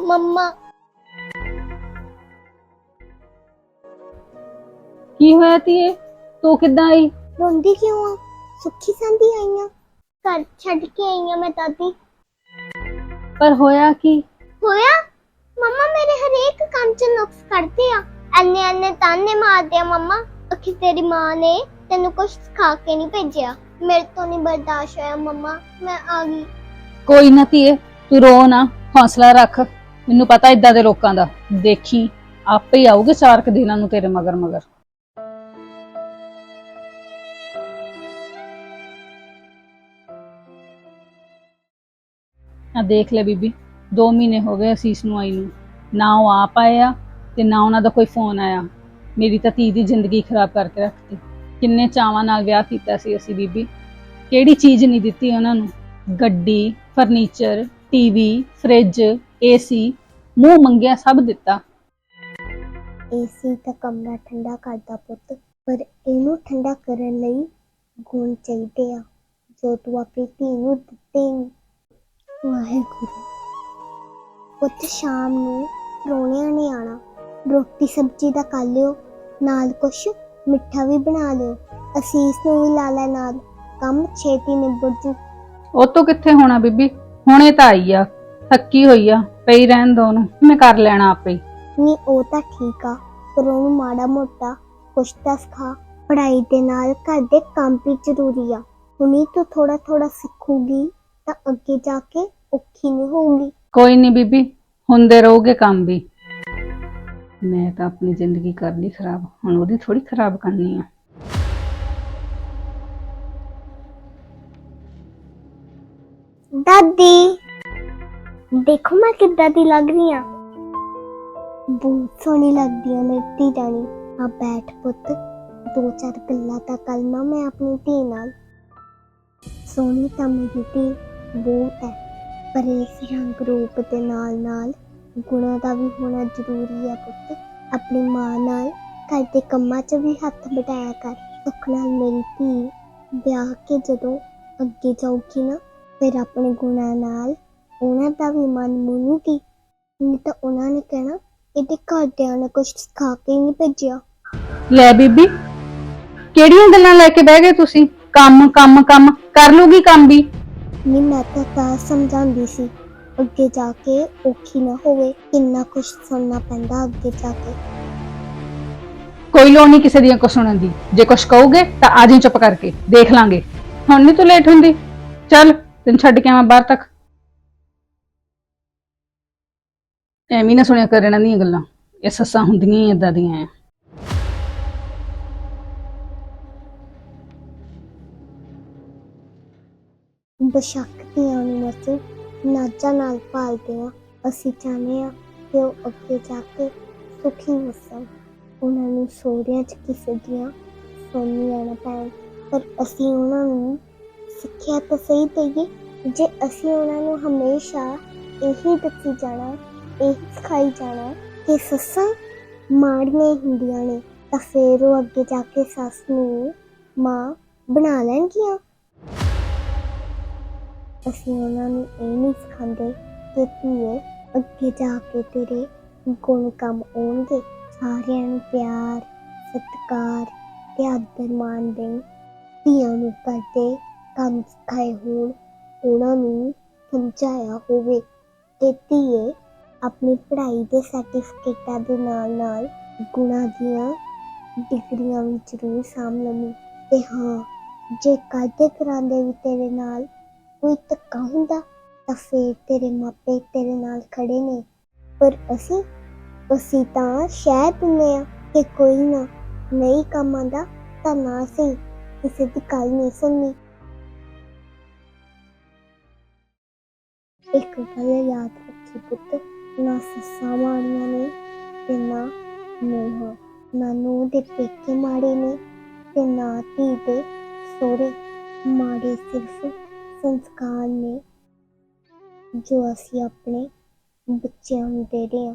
ਮੰਮਾ। ਕੀ ਹੋਇਆ ਧੀਏ? ਤੂੰ ਕਿੱਦਾਂ ਆਈ? ਰੋਂਦੀ ਕਿਉਂ ਆ? ਸੁੱਖੀ ਸੰਦੀ ਆਈਆਂ ਘਰ ਛੱਡ ਕੇ ਆਈਆਂ ਮੈਂ ਦਾਦੀ। ਪਰ ਹੋਇਆ ਕੀ? ਹੋਇਆ? ਮੰਮਾ ਮੇਰੇ ਹਰੇਕ ਕੰਮ 'ਚ ਨੁਕਸ ਕੱਢਦੇ ਆ। ਐਨੇ ਐਨੇ ਤਾਨੇ ਮਾਰਦੇ ਆ ਮੰਮਾ। ਅਖੀ ਤੇਰੀ ਮਾਂ ਨੇ ਤੈਨੂੰ ਕੁਝ ਸਿਖਾ ਕੇ ਨਹੀਂ ਭੇਜਿਆ। ਮੇਰੇ ਤੋਂ ਨਹੀਂ ਬਰਦਾਸ਼ਤ ਹੋਇਆ ਮੰਮਾ। ਮੈਂ ਆ ਗਈ। ਕੋਈ ਨਾ ਧੀਏ ਤੂੰ ਰੋ ਨਾ। ਹੌਸਲਾ ਰੱਖ। ਮੈਨੂੰ ਪਤਾ ਇਦਾਂ ਦੇ ਲੋਕਾਂ ਦਾ। ਦੇਖੀ, ਆਪੇ ਹੀ ਆਉਗੇ ਚਾਰ ਕੁ ਦਿਨਾਂ ਨੂੰ ਤੇਰੇ ਮਗਰ ਮਗਰ। ਆ ਦੇਖ ਲੈ ਬੀਬੀ 2 ਮਹੀਨੇ ਹੋ ਗਏ ਅਸੀਸ ਨੂੰ ਆਈ ਨੂੰ। ਨਾ ਉਹ ਆਪ ਆਇਆ ਤੇ ਨਾ ਉਹਨਾਂ ਦਾ ਕੋਈ ਫੋਨ ਆਇਆ। ਮੇਰੀ ਤਾਂ ਧੀ ਦੀ ਜ਼ਿੰਦਗੀ ਖਰਾਬ ਕਰਕੇ ਰੱਖਤੀ। ਕਿੰਨੇ ਚਾਵਾਂ ਨਾਲ ਵਿਆਹ ਕੀਤਾ ਸੀ ਅਸੀਂ ਬੀਬੀ। ਕਿਹੜੀ ਚੀਜ਼ ਨਹੀਂ ਦਿੱਤੀ ਉਹਨਾਂ ਨੂੰ? ਗੱਡੀ, ਫਰਨੀਚਰ, ਟੀਵੀ, ਫ੍ਰਿਜ ਏਸੀ ਮੂੰਹ ਮੰਗਿਆ ਸਭ ਦਿੱਤਾ। ਏਸੀ ਤਾਂ ਕਮਰਾ ਠੰਡਾ ਕਰਦਾ ਪੁੱਤ ਪਰ ਇਹਨੂੰ ਠੰਡਾ ਕਰਨ ਲਈ ਗੁਣ ਚਾਹੀਦੇ ਆ ਜੋ ਤੂੰ ਆਪਣੀ ਧੀ ਨੂੰ ਦਿੱਤੇ ਨੀ। ਵਾਹਿਗੁਰੂ। ਪੁੱਤ ਸ਼ਾਮ ਨੂੰ ਪ੍ਰਾਹੁਣਿਆਂ ਨੇ ਆਣਾ। ਰੋਟੀ ਸਬਜ਼ੀ ਦਾ ਕਰ ਲਿਓ ਨਾਲ ਕੁਛ ਮਿੱਠਾ ਵੀ ਬਣਾ ਲਿਓ। ਅਸੀਸ ਨੂੰ ਵੀ ਲਾ ਲੈ ਨਾਲ ਕੰਮ ਛੇਤੀ ਨਿਬੜ ਜੂ। ਉਹ ਤੋਂ ਕਿੱਥੇ ਹੋਣਾ ਬੀਬੀ? ਹੁਣੇ ਤਾਂ ਆਈ ਆ। ਥੱਕੀ ਹੋਈ ਆ ਪਈ ਰਹਿਣ ਦੋ ਉਹਨੂੰ ਮੈਂ ਕਰ ਲੈਣਾ ਆਪੇ ਹੀ। ਨਹੀਂ ਉਹ ਤਾਂ ਠੀਕ ਆ ਪਰ ਉਹਨੂੰ ਮਾੜਾ ਮੋਟਾ ਕੁਛ ਤਾਂ ਸਿਖਾ। ਪੜ੍ਹਾਈ ਦੇ ਨਾਲ ਘਰ ਦੇ ਕੰਮ ਵੀ ਜ਼ਰੂਰੀ ਆ। ਹੁਣੀ ਤੋਂ ਥੋੜਾ ਥੋੜਾ ਸਿੱਖੂਗੀ ਤਾਂ ਅੱਗੇ ਜਾ ਕੇ ਔਖੀ ਨਹੀਂ ਹੋਊਗੀ। ਕੋਈ ਨਹੀਂ ਬੀਬੀ ਹੁੰਦੇ ਰਹੋਗੇ ਕੰਮ ਵੀ। ਮੈਂ ਤਾਂ ਆਪਣੀ ਜ਼ਿੰਦਗੀ ਕਰ ਲਈ ਖਰਾਬ ਹੁਣ ਉਹਦੀ ਥੋੜੀ ਖਰਾਬ ਕਰਨੀ ਆ। ਦਾਦੀ! ਦੇਖੋ ਮੈਂ ਕਿੱਦਾਂ ਦੀ ਲੱਗ ਰਹੀ ਆ ਬਹੁਤ ਸੋਹਣੀ ਲੱਗਦੀ ਆ ਮੇਰੀ ਧੀ ਰਾਣੀ। ਆ ਬੈਠ ਪੁੱਤ, ਦੋ ਚਾਰ ਗੱਲਾਂ ਤਾਂ ਕਰਨਾ ਮੈਂ ਆਪਣੀ ਧੀ ਨਾਲ। ਸੋਹਣੀ ਤਾਂ ਮੇਰੀ ਧੀ ਬਹੁਤ ਹੈ, ਪਰ ਇਸ ਰੰਗ ਰੂਪ ਦੇ ਨਾਲ ਨਾਲ ਗੁਣਾਂ ਦਾ ਵੀ ਹੋਣਾ ਜ਼ਰੂਰੀ ਹੈ ਪੁੱਤ। ਆਪਣੀ ਮਾਂ ਨਾਲ ਘਰ ਦੇ ਕੰਮਾਂ 'ਚ ਵੀ ਹੱਥ ਵਟਾਇਆ ਕਰ। ਸੁੱਖ ਨਾਲ ਮੇਰੀ ਧੀ ਵਿਆਹ ਕੇ ਜਦੋਂ ਅੱਗੇ ਜਾਊਗੀ ਨਾ, ਫਿਰ ਆਪਣੇ ਗੁਣਾਂ ਨਾਲ ਉਹਨਾਂ ਦਾ ਵੀ ਮਨ ਮੋਨੂਗੀ ਨਹੀਂ ਤਾਂ ਉਹਨਾਂ ਨੇ ਕਹਿਣਾ ਇਹਦੇ ਘਰਦਿਆਂ ਨੇ ਕੁਝ ਸਿਖਾ ਕੇ ਨਹੀਂ ਭੇਜਿਆ। ਲੈ ਬੀਬੀ ਕਿਹੜੀਆਂ ਗੱਲਾਂ ਲੈ ਕੇ ਬਹਿ ਗਏ ਤੁਸੀਂ? ਕੰਮ ਕੰਮ ਕੰਮ ਕਰ ਲੂਗੀ ਕੰਮ ਵੀ। ਨਹੀਂ ਮੈਂ ਤਾਂ ਤਾਂ ਸਮਝਾਉਂਦੀ ਸੀ ਅੱਗੇ ਜਾ ਕੇ ਔਖੀ ਨਾ ਹੋਵੇ ਕਿੰਨਾ ਕੁਝ ਸੁਣਨਾ ਪੈਂਦਾ ਅੱਗੇ ਜਾ ਕੇ। ਕੋਈ ਲੋੜ ਨਹੀਂ ਕਿਸੇ ਦੀਆਂ ਕੋ ਸੁਣਨ ਦੀ। ਜੇ ਕੁਛ ਕਹੋਗੇ ਤਾਂ ਆ ਜਾਈਂ ਚੁੱਪ ਕਰਕੇ ਦੇਖ ਲਾਂਗੇ। ਹੁਣ ਨਹੀਂ ਤੂੰ ਲੇਟ ਹੁੰਦੀ। ਚੱਲ ਤੈਨੂੰ ਛੱਡ ਕੇ ਆਵਾਂ ਬਾਹਰ ਤੱਕ। ਐਵੇਂ ਨਾ ਸੁਣਿਆ ਕਰ ਇਹਨਾਂ ਦੀਆਂ ਗੱਲਾਂ। ਇਹ ਸੱਸਾਂ ਹੁੰਦੀਆਂ ਹੀ ਇਦਾਂ ਦੀਆਂ ਆ ਬਸ਼ੱਕ ਦੀਆਂ ਨੂੰ ਅਸੀਂ ਨਾਲ ਪਾਲਦੇ ਆ। ਅਸੀਂ ਚਾਹੁੰਦੇ ਆ ਕਿ ਉਹ ਅੱਗੇ ਜਾ ਕੇ ਸੁਖੀ ਵਸਣ। ਉਹਨਾਂ ਨੂੰ ਸੋਹਰਿਆਂ 'ਚ ਕਿਸੇ ਦੀਆਂ ਸੋਨੀਆਂ ਨਾ ਪੈਣ। ਪਰ ਅਸੀਂ ਉਹਨਾਂ ਨੂੰ ਸਿੱਖਿਆ ਤਾਂ ਸਹੀ ਦਈਏ। ਜੇ ਅਸੀਂ ਉਹਨਾਂ ਨੂੰ ਹਮੇਸ਼ਾ ਇਹੀ ਦੱਸੀ ਜਾਣਾ ਇਹ ਸਿਖਾਈ ਜਾਣਾ ਕਿ ਸੱਸਾਂ ਮਾੜੀਆਂ ਹੁੰਦੀਆਂ ਨੇ, ਤਾਂ ਫਿਰ ਉਹ ਅੱਗੇ ਜਾ ਕੇ ਸੱਸ ਨੂੰ ਮਾਂ ਬਣਾ ਲੈਣਗੀਆਂ। ਅਸੀਂ ਉਹਨਾਂ ਨੂੰ ਇਹ ਨਹੀਂ ਸਿਖਾਉਂਦੇ ਕਿ ਧੀਏ, ਅੱਗੇ ਜਾ ਕੇ ਤੇਰੇ ਗੁਣ ਕੰਮ ਆਉਣਗੇ। ਸਾਰਿਆਂ ਨੂੰ ਪਿਆਰ, ਸਤਿਕਾਰ ਤੇ ਆਦਰ ਮਾਣ ਦੇ ਧੀਆਂ ਨੂੰ ਕਰਦੇ ਕੰਮ ਸਿਖਾਏ ਹੋਣ, ਉਹਨਾਂ ਨੂੰ ਸਮਝਾਇਆ ਹੋਵੇ ਤੇ ਧੀਏ ਆਪਣੀ ਪੜ੍ਹਾਈ ਦੇ ਸਰਟੀਫਿਕੇਟਾਂ ਦੇ ਨਾਲ ਨਾਲ ਗੁਣਾਂ ਦੀਆਂ ਡਿਗਰੀਆਂ ਵੀ ਜ਼ਰੂਰ ਸਾਂਭ ਲਵੀਂ। ਤੇ ਹਾਂ, ਜੇ ਕਾਇਦੇ ਕਰਾਂਦੇ ਵੀ ਤੇਰੇ ਨਾਲ ਕੋਈ ਧੱਕਾ ਹੁੰਦਾ, ਤਾਂ ਫੇਰ ਤੇਰੇ ਮਾਪੇ ਤੇਰੇ ਨਾਲ ਖੜੇ ਨੇ। ਪਰ ਅਸੀਂ ਅਸੀਂ ਤਾਂ ਸ਼ਹਿ ਦਿੰਦੇ ਆ ਕਿ ਕੋਈ ਨਾ ਨਹੀਂ ਕੰਮ ਆਉਂਦਾ, ਤਾਂ ਨਾ ਸਹੀ ਕਿਸੇ ਦੀ ਗੱਲ ਨਹੀਂ ਸੁਣਨੀ। ਇੱਕ ਗੱਲ ਯਾਦ ਰੱਖੀ ਪੁੱਤ ਨਾ ਸੱਸਾਂ ਮਾੜੀਆਂ ਨੇ ਤੇ ਨਾ ਨੂੰਹਾਂ। ਨਾ ਨੂੰਹ ਦੇ ਪੇਕੇ ਮਾੜੇ ਨੇ ਤੇ ਨਾ ਧੀ ਦੇ ਸੋਹਰੇ। ਮਾੜੇ ਸਿਰਫ ਸੰਸਕਾਰ ਨੇ ਜੋ ਅਸੀਂ ਆਪਣੇ ਬੱਚਿਆਂ ਨੂੰ ਦੇ ਰਹੇ ਹਾਂ।